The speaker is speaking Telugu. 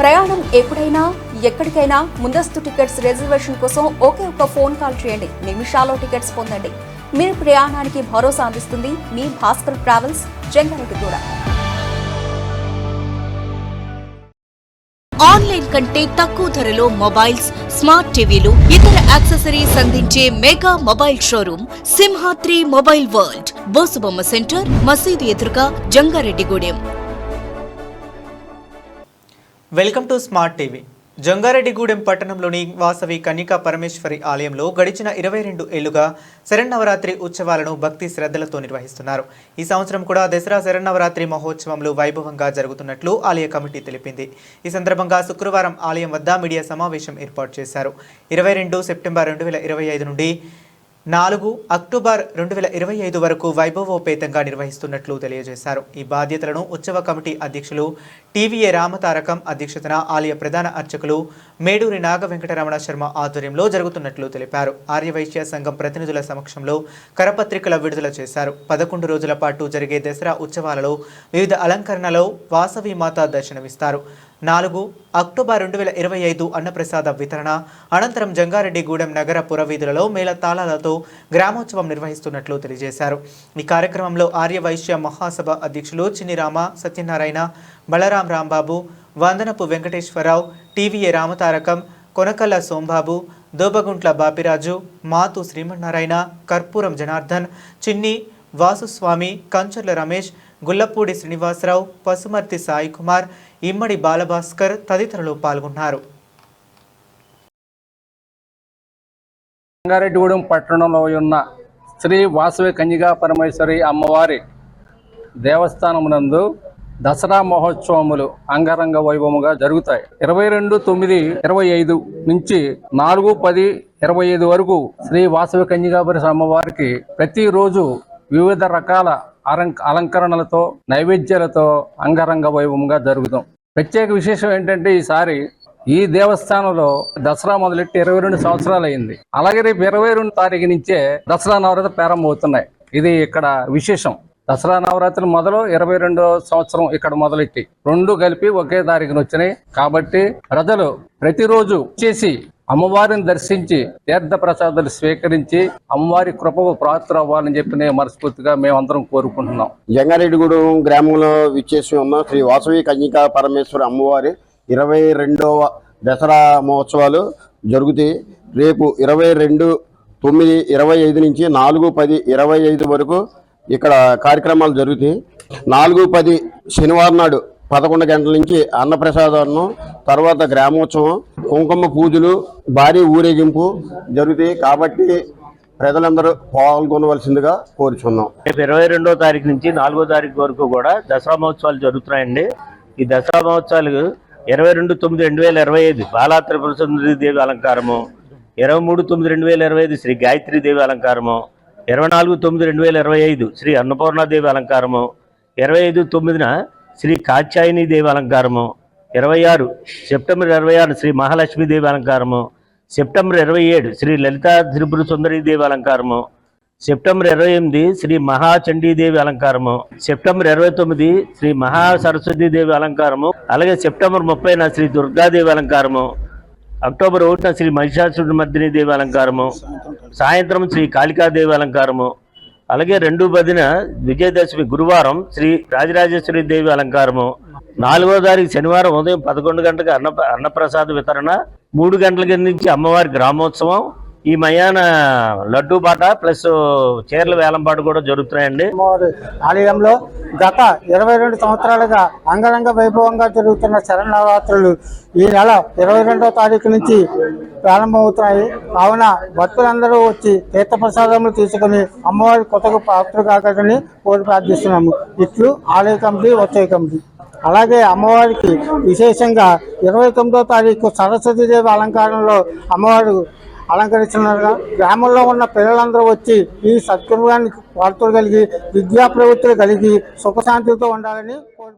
ప్రయాణం ఎప్పుడైనా ఎక్కడికైనా ముందస్తు టికెట్స్ రిజర్వేషన్ కోసం ఒకే ఒక ఫోన్ కాల్ చేయండి. నిమిషాల్లో టికెట్స్ పొందండి. మీ ప్రయాణానికి భరోసా అందిస్తుంది మీ భాస్కర్ ట్రావెల్స్ జంగారెడ్డిగూడ ఆన్లైన్ కంటే తక్కువ ధరలో మొబైల్స్ స్మార్ట్ టీవీలు ఇతర యాక్సెసరీస్ అందించే mega mobile showroom Simhadri mobile world Bosubomma centre మసీదు ఎదురుగా Jangareddygudem welcome to smart TV. Jangareddygudem పట్టణంలోని వాసవి కన్యకా పరమేశ్వరి ఆలయంలో గడిచిన ఇరవై రెండు ఏళ్ళుగా శరన్నవరాత్రి ఉత్సవాలను భక్తి శ్రద్ధలతో నిర్వహిస్తున్నారు. ఈ సంవత్సరం కూడా దసరా శరన్నవరాత్రి మహోత్సవంలో వైభవంగా జరుగుతున్నట్లు ఆలయ కమిటీ తెలిపింది. ఈ సందర్భంగా శుక్రవారం ఆలయం వద్ద మీడియా సమావేశం ఏర్పాటు చేశారు. ఇరవై రెండు సెప్టెంబర్ రెండు వేల ఇరవై ఐదు నుండి నాలుగు అక్టోబర్ రెండు వేల ఇరవై ఐదు వరకు వైభవోపేతంగా నిర్వహిస్తున్నట్లు తెలియజేశారు. ఈ బాధ్యతలను ఉత్సవ కమిటీ అధ్యక్షులు టీవీఏ రామతారకం అధ్యక్షతన ఆలయ ప్రధాన అర్చకులు మేడూరి నాగ వెంకటరమణ శర్మ ఆధ్వర్యంలో జరుగుతున్నట్లు తెలిపారు. ఆర్యవైశ్య సంఘం ప్రతినిధుల సమక్షంలో కరపత్రికల విడుదల చేశారు. పదకొండు రోజుల పాటు జరిగే దసరా ఉత్సవాలలో వివిధ అలంకరణలో వాసవి మాత దర్శనమిస్తారు. నాలుగు అక్టోబర్ రెండు వేల ఇరవై ఐదు అన్నప్రసాద వితరణ. అనంతరం జంగారెడ్డిగూడెం నగర పురవీధులలో మేళ తాళాలతో గ్రామోత్సవం నిర్వహిస్తున్నట్లు తెలియజేశారు. ఈ కార్యక్రమంలో ఆర్య వైశ్య మహాసభ అధ్యక్షులు చిన్నిరామ సత్యనారాయణ బలరాం రాంబాబు వందనపు వెంకటేశ్వరరావు టీవీఏ రామతారకం కొనకల్ల సోంబాబు దోబగుంట్ల బాపిరాజు మాతు శ్రీమన్నారాయణ కర్పూరం జనార్దన్ చిన్ని వాసుస్వామి కంచర్ల రమేష్ గుల్లపూడి శ్రీనివాసరావు పసుమర్తి సాయి కుమార్ ఇమ్మడి బాలభాస్కర్ తదితరులు పాల్గొన్నారు. రంగారెడ్డిగూడెం పట్టణంలో ఉన్న శ్రీ వాసవి కన్యగా పరమేశ్వరి అమ్మవారి దేవస్థానమునందు దసరా మహోత్సవములు అంగరంగ వైభవముగా జరుగుతాయి. ఇరవై రెండు తొమ్మిది ఇరవై ఐదు నుంచి నాలుగు పది ఇరవై ఐదు వరకు శ్రీ వాసవి కన్యగాపరి అమ్మవారికి ప్రతిరోజు వివిధ రకాల అలంకరణలతో నైవేద్యాలతో అంగరంగ వైభవంగా జరుగుతాం. ప్రత్యేక విశేషం ఏంటంటే ఈసారి ఈ దేవస్థానంలో దసరా మొదలెట్టి ఇరవై రెండు సంవత్సరాలు అయింది అలాగే రేపు ఇరవై రెండు తారీఖు నుంచే దసరా నవరాత్రి ప్రారంభమవుతున్నాయి. ఇది ఇక్కడ విశేషం. దసరా నవరాత్రులు మొదలు ఇరవై రెండో సంవత్సరం ఇక్కడ మొదలెట్టి రెండు కలిపి ఒకే తారీఖున వచ్చినాయి. కాబట్టి ప్రజలు ప్రతిరోజు చేసి అమ్మవారిని దర్శించి తీర్థ ప్రసాదాలు స్వీకరించి అమ్మవారి కృపకు ప్రాప్తులు అవ్వాలని చెప్పి నేను మనస్ఫూర్తిగా మేమందరం కోరుకుంటున్నాం. జంగారెడ్డిగూడెం గ్రామంలో విచ్చేసి ఉన్న శ్రీ వాసవి కన్యకా పరమేశ్వర అమ్మవారి ఇరవై రెండవ దసరా మహోత్సవాలు జరుగుతాయి. రేపు ఇరవై రెండు తొమ్మిది ఇరవై ఐదు నుంచి నాలుగు పది ఇరవై ఐదు వరకు ఇక్కడ కార్యక్రమాలు జరుగుతాయి. నాలుగు పది శనివారం నాడు పదకొండు గంటల నుంచి అన్నప్రసాదాలను తర్వాత గ్రామోత్సవం కుంకుమ పూజలు భారీ ఊరేగింపు జరుగుతాయి కాబట్టి ప్రజలందరూ పాల్గొనవలసిందిగా కోరుచున్నాం. రేపు ఇరవై రెండో తారీఖు నుంచి నాలుగో తారీఖు వరకు కూడా దసరా మహోత్సవాలు జరుగుతున్నాయండి. ఈ దసరా మహోత్సవాలు ఇరవై రెండు తొమ్మిది రెండు వేల ఇరవై ఐదు బాలా త్రిపుర సుందరి దేవి అలంకారము ఇరవై మూడు తొమ్మిది రెండు వేల ఇరవై ఐదు శ్రీ గాయత్రి దేవి అలంకారము ఇరవై నాలుగు తొమ్మిది రెండు వేల ఇరవై ఐదు శ్రీ అన్నపూర్ణాదేవి అలంకారము ఇరవై ఐదు తొమ్మిదిన శ్రీ కాత్యాయని దేవి అలంకారము ఇరవై ఆరు సెప్టెంబర్ ఇరవై ఆరు శ్రీ మహాలక్ష్మీదేవి అలంకారము సెప్టెంబర్ ఇరవై ఏడు శ్రీ లలితా త్రిపుర సుందరి దేవి అలంకారము. సెప్టెంబర్ ఇరవై ఎనిమిది శ్రీ మహాచండీదేవి అలంకారము. సెప్టెంబర్ ఇరవై తొమ్మిది శ్రీ మహా సరస్వతి దేవి అలంకారము. అలాగే సెప్టెంబర్ ముప్పైన శ్రీ దుర్గాదేవి అలంకారము. అక్టోబర్ ఒకటిన శ్రీ మహిషాసుర మర్దిని దేవి అలంకారము. సాయంత్రం శ్రీ కాళికాదేవి అలంకారము. అలాగే రెండు పదిన విజయదశమి గురువారం శ్రీ రాజరాజేశ్వరి దేవి అలంకారము. నాలుగో తారీఖు శనివారం ఉదయం పదకొండు గంటలకు అన్న అన్నప్రసాద వితరణ. మూడు గంటల నుంచి అమ్మవారి గ్రామోత్సవం ఈ మయాన లడ్డూ బాట ప్లస్ చీరల వేలంపాటు కూడా జరుగుతున్నాయండి. అమ్మవారి ఆలయంలో గత ఇరవై రెండు సంవత్సరాలుగా అంగరంగ వైభవంగా జరుగుతున్న శరణనవరాత్రులు ఈ నెల ఇరవై రెండవ తారీఖు నుంచి ప్రారంభమవుతున్నాయి. కావున భక్తులందరూ వచ్చి తీర్థప్రసాదములు తీసుకుని అమ్మవారి కొత్తకు పాత్ర కాకని కోరి ప్రార్థిస్తున్నాము. ఇట్లు ఆలయ కమిటీ వచ్చే కమిటీ. అలాగే అమ్మవారికి విశేషంగా ఇరవై తొమ్మిదో తారీఖు సరస్వతీదేవి అలంకారంలో అమ్మవారు అలంకరిస్తున్నారు గ్రామంలో ఉన్న పిల్లలందరూ వచ్చి ఈ సత్కర్మానికి వార్తలు కలిగి విద్యా ప్రవృత్తులు కలిగి సుఖశాంతితో ఉండాలని కోరి